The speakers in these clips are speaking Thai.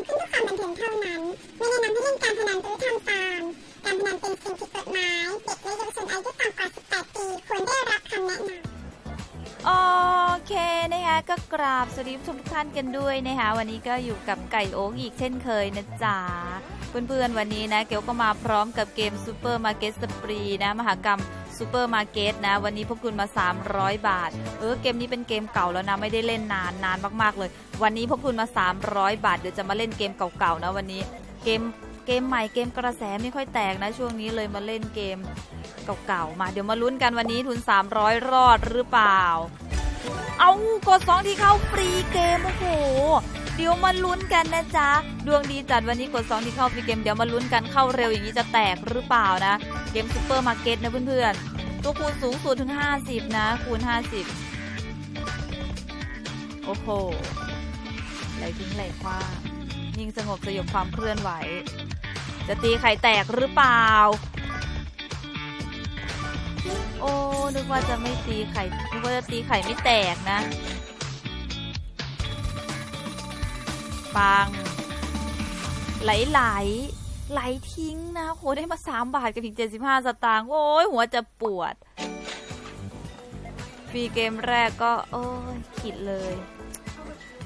ำขึ้นเพื่อความบันเทิงเท่านั้น ไม่แนะนำให้เล่นการพนันหรือทำตามการพนันเป็นสิ่งผิดกฎหมาย เด็กและเยาวชนอายุต่ำกว่า 18 ปีควรได้รับคำแนะนำโอเคนะคะก็กราบสวัสดีทุกท่านกันด้วยนะคะวันนี้ก็อยู่กับไก่โอ๊กอีกเช่นเคยนะจ๊ะเพื่อนๆวันนี้นะเกลก็มาพร้อมกับเกมซูเปอร์มาร์เก็ตสปรีนะมหากรรม ซูเปอร์มาร์เก็ตนะ วันนี้พวกคุณมา 300 บาท เออเกมนี้เป็นเกมเก่าแล้วนะ ไม่ได้เล่นนานนานมากๆเลย วันนี้พวกคุณมา 300 บาท เดี๋ยวจะมาเล่นเกมเก่าๆนะวันนี้เกมเกมใหม่เกมกระแสไม่ค่อยแตกนะ ช่วงนี้เลยมาเล่นเกมเก่าๆมา เดี๋ยวมาลุ้นกันวันนี้ทุน 300 รอดหรือเปล่า เอากดสองที่เข้าฟรีเกมโอ้โหเดี๋ยวมาลุ้นกันนะจ๊ะ ดวงดีจัดวันนี้กดสองที่เข้าฟรีเกมเดี๋ยวมาลุ้นกันเข้าเร็วอย่างนี้จะแตกหรือเปล่านะ เกมซูเปอร์มาร์เก็ตนะเพื่อนๆ ตัวคูณสูงสุดถึง 50 นะ คูณ 50 โอ้โหไหลทิ้งไหลคว้างยิงสงบสยบความเคลื่อนไหว จะตีไข่แตกหรือเปล่า โอ้นึกว่าจะไม่ตีไข่นึกว่าจะตีไข่ไม่แตกนะ ปัง ไหลไหล ไหลทิ้งนะโหได้มาสามบาทกับอีกเจ็ดสิบห้าสตางค์โอ้ยหัวจะปวด ฟรีเกมแรกก็ โอ้ยขิดเลย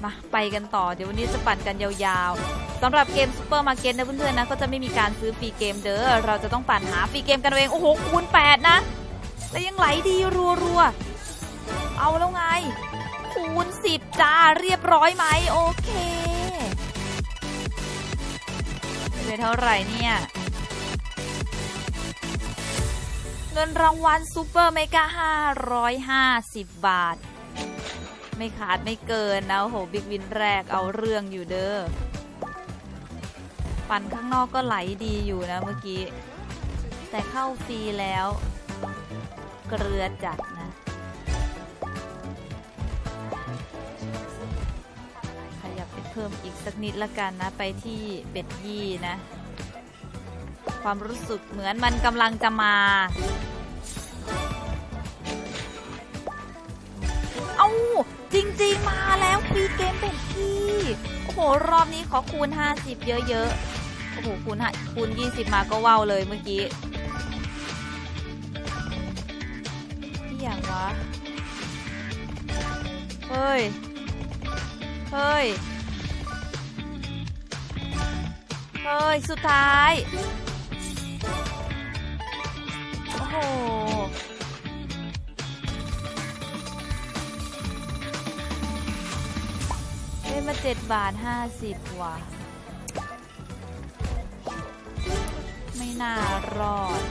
มาไปกันต่อเดี๋ยววันนี้จะปั่นกันยาวๆสำหรับเกมซูเปอร์มาร์เก็ตนะเพื่อนๆนะ ก็จะไม่มีการซื้อฟรีเกมเด้อเราจะต้องปั่นหาฟรีเกมกันเอง โอ้โหคูณ8นะแล้วยังไหลดีรัวๆเอาแล้วไงคูณ10จ้าเรียบร้อยไหมโอเค เป็นเท่าไหร่เนี่ย เงินรางวัลซูเปอร์เมกา550 บาท ไม่ขาดไม่เกินนะโอ้โหบิ๊กวินแรกเอาเรื่องอยู่เด้อ ปั่นข้างนอกก็ไหลดีอยู่นะเมื่อกี้ แต่เข้าฟรีแล้ว เกลือจัดนะ พิ่มอีกสักนิดละกันนะ ไปที่เบ็ดยี่นะ ความรู้สึกเหมือนมันกำลังจะมา เอาจริง ๆ มาแล้วฟรีเกมเบ็ดยี่โอ้โห รอบนี้ขอคูณ 50 เยอะๆ โอ้โห คูณหคูณ 20 มาก็ว้าวเลยเมื่อกี้ที่อย่างวะ เฮ้ย เฮ้ย เฮ้ย สุดท้าย โอ้โห ได้มาเจ็ดบาทห้าสิบว่ะ ไม่น่ารอด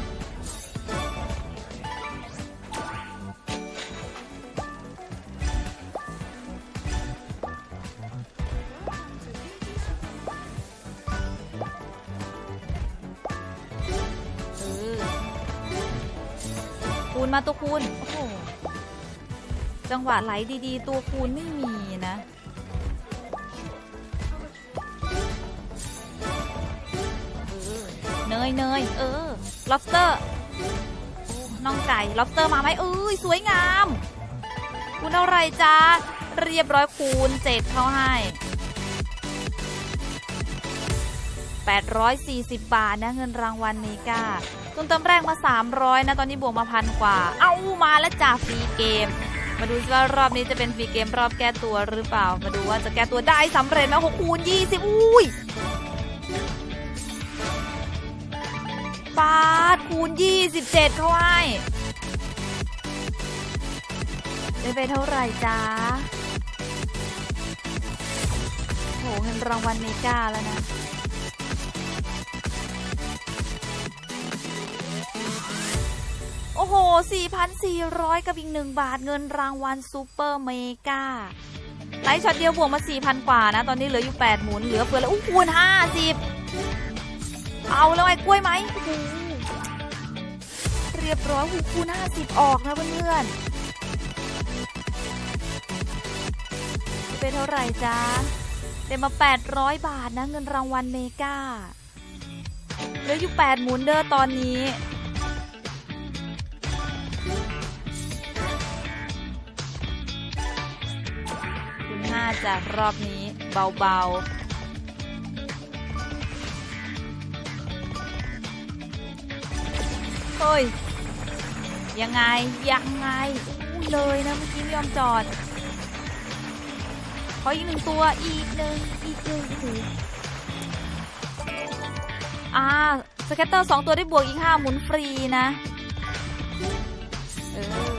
คูณมาตัวคูณโอ้โหจังหวะไหลดีๆ ตัวคูณไม่มีนะเนยเนยเออ lobster โอ้น้องไก่ lobster มาไหมเอ้ยสวยงาม คุณเท่าไรจ้าเรียบร้อยคูณเจ็ดเข้าให้ 840 บาทนะเงินรางวัลเมกาต้นเติมแรกมา 300 นะ ตอนนี้บวกมาพันกว่า เอามาแล้วจ้าฟรีเกม มาดูว่ารอบนี้จะเป็นฟรีเกมรอบแก้ตัวหรือเปล่า มาดูว่าจะแก้ตัวได้สำเร็จไหมหกคูณ20อุ้ยปาดคูณ27เข้าให้ได้ไปเท่าไหร่จ้าโหเงินรางวัลเมกาแล้วนะ โอ้โห 4,400 กับอีกหนึ่งบาทเงินรางวัลซูเปอร์เมกาไลฟ์ช็อตเดียวบวกมา 4,000 กว่านะ ตอนนี้เหลืออยู่ 8 หมุน เหลือเฟือแล้วอู้คูณ50 เอาแล้วไอ้กล้วยไหม เรียบร้อยหูคูณ50 ออกนะเพื่อนๆเป็นเท่าไหร่จ้าได้มา 800 บาทนะเงินรางวัลเมกาเหลืออยู่ 8 หมุนเด้อตอนนี้ 5จากรอบนี้เบาๆเฮ้ย ยังไง ยังไงเลยนะเมื่อกี้ไม่ยอมจอดขออีกหนึ่งตัวอีกหนึ่งอีกหนึ่งถืออ่าสเก็ตเตอร์สองตัวได้บวกอีกห้าหมุนฟรีนะ เออ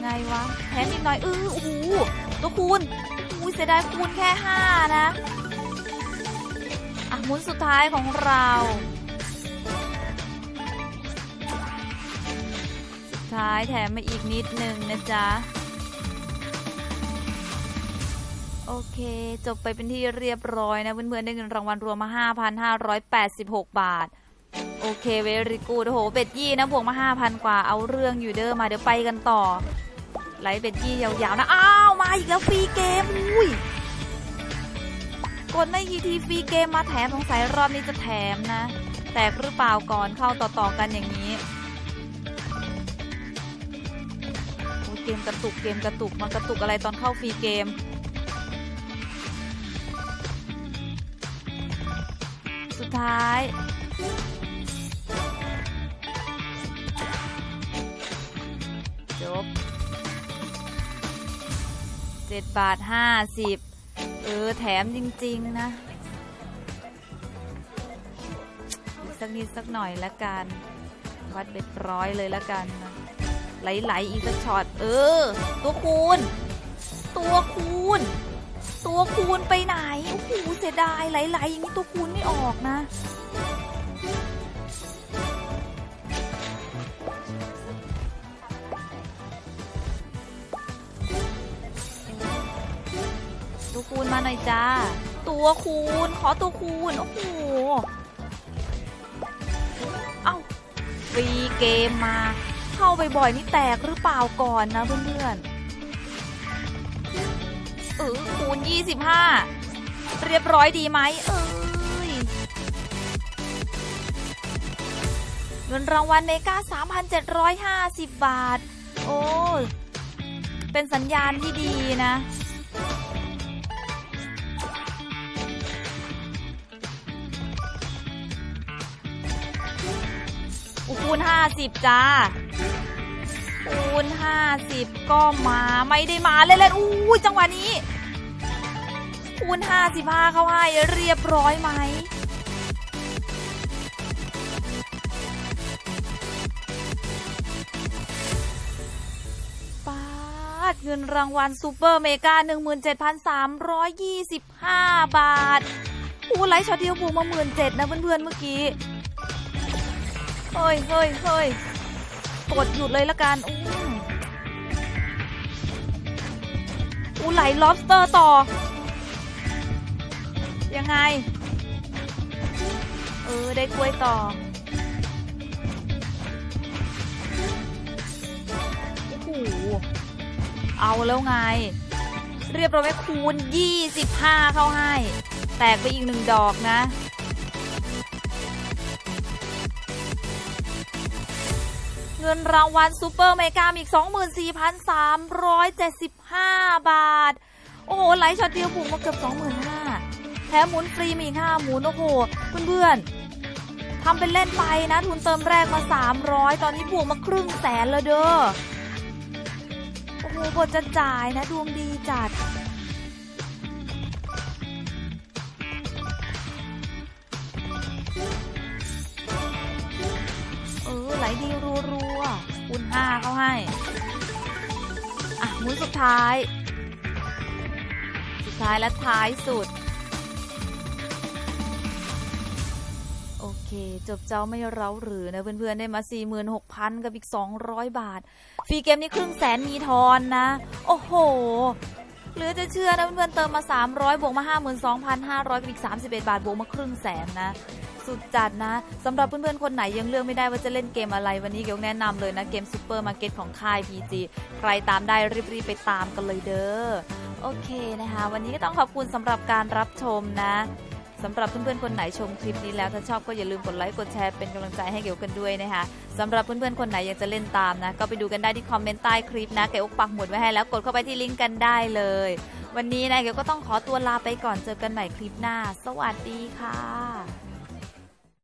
ยังไงวะแถมอีกหน่อยเออโอ้โหตัวคูณโอ้โหเสียดายคูณแค่ห้านะอะหมุนสุดท้ายของเรา สุดท้ายแถมมาอีกนิดนึงนะจ๊ะ โอเค จบไปเป็นที่เรียบร้อยนะ เพื่อนๆได้เงินรางวัลรวมมา 5,586 บาท โอเคเวริกูดโอ้โหเบ็ดยี่นะ บวกมา 5,000 กว่าเอาเรื่องอยู่เด้อมาเดี๋ยวไปกันต่อ ไลฟ์เบ็ดยี่ยาวๆนะ อ้าว มาอีกแล้วฟรีเกม อุ้ย กดไม่กี่ทีฟรีเกมมาแถมสงสัยรอบนี้จะแถมนะ แตกหรือเปล่าก่อนเข้าต่อๆกันอย่างนี้โอ้เกมกระตุกเกมกระตุกมันกระตุกอะไรตอนเข้าฟรีเกมสุดท้าย 7 บาท 50 เออ แถมจริง ๆ นะสักนิดสักหน่อยละกัน วัดเป็นร้อยเลยละกันไหลๆอีกสักช็อต เออ ตัวคูณ ตัวคูณ ตัวคูณไปไหน โอ้โห เสียดายไหลๆอย่างนี้ตัวคูณไม่ออกนะ คูณมาหน่อยจ้า ตัวคูณ ขอตัวคูณ โอ้โห เอ้า ฟรีเกมมา เข้าบ่อยๆนี่แตกหรือเปล่าก่อนนะเพื่อนๆเออคูณ 25 เรียบร้อยดีไหมเอ้ยเงินรางวัลเมกา3,750 บาท โอ้ เป็นสัญญาณที่ดีนะ ณห้าสิบจ้าคูณห้าสิบก็มาไม่ได้มาเล่นๆอู้ยจังหวะนี้คูณห้าสิบห้าเข้าให้เรียบร้อยไหมปาดเงินรางวัลซูเปอร์เมกา 17,325 บาทอู้ไลฟ์ช็อตเดียวบวกมาหมื่นเจ็ดนะเพื่อนๆเมื่อกี้ เฮ้ยเฮ้ยเฮ้ยกดหยุดเลยละกันอู้อูไหลล็อบสเตอร์ต่อ ยังไง เออ ได้กล้วยต่อโอ้โหเอาแล้วไง เรียบร้อยคูณ 25 เข้าให้ แตกไปอีกหนึ่งดอกนะ เงินรางวัลซูเปอร์เมกาอีก 24,375 บาท โอ้โหไลฟ์ช็อตเดียวบุกมาเกือบ 25,000แถมหมุนฟรีมีอีก5หมุน โอ้โห เพื่อนๆทำเป็นเล่นไปนะ ทุนเติมแรกมา 300 ตอนนี้บวกมาครึ่งแสนแล้วเด้อ โอ้โหบทจะจ่ายนะ ดวงดีจัด เออไหลดีรัวๆคูณห้าเขาให้ อะมุนสุดท้าย สุดท้ายและท้ายสุด โอเค จบเจ้าไม่เร้าหรือนะเพื่อนๆ ได้มา 46,000 กับอีก 200 บาท ฟรีเกมนี้ครึ่งแสนมีทอนนะ โอ้โหเหลือจะเชื่อนะเพื่อนๆเติมมา 300 บวกมา 52,500 กับอีก 31 บาท บวกมาครึ่งแสนนะ สุดจัดนะสำหรับเพื่อนๆคนไหนยังเลือกไม่ได้ว่าจะเล่นเกมอะไรวันนี้เกียวแนะนำเลยนะเกมซูเปอร์มาร์เก็ตของค่าย PG ใครตามได้รีบๆไปตามกันเลยเด้อโอเคนะคะ วันนี้ก็ต้องขอบคุณสำหรับการรับชมนะสำหรับเพื่อนๆ คนไหนชมคลิปนี้แล้ว ถ้าชอบก็อย่าลืมกดไลค์กดแชร์เป็นกำลังใจให้เกียวกันด้วยนะคะสำหรับเพื่อนๆ คนไหนอยากจะเล่นตามนะ ก็ไปดูกันได้ที่คอมเมนต์ใต้คลิปนะเก๋อกปักหมุดไว้ให้แล้วกดเข้าไปที่ลิงก์กันได้เลย วันนี้นะเกียวก็ต้องขอตัวลาไปก่อนเจอกันใหม่คลิปหน้า สวัสดีค่ะ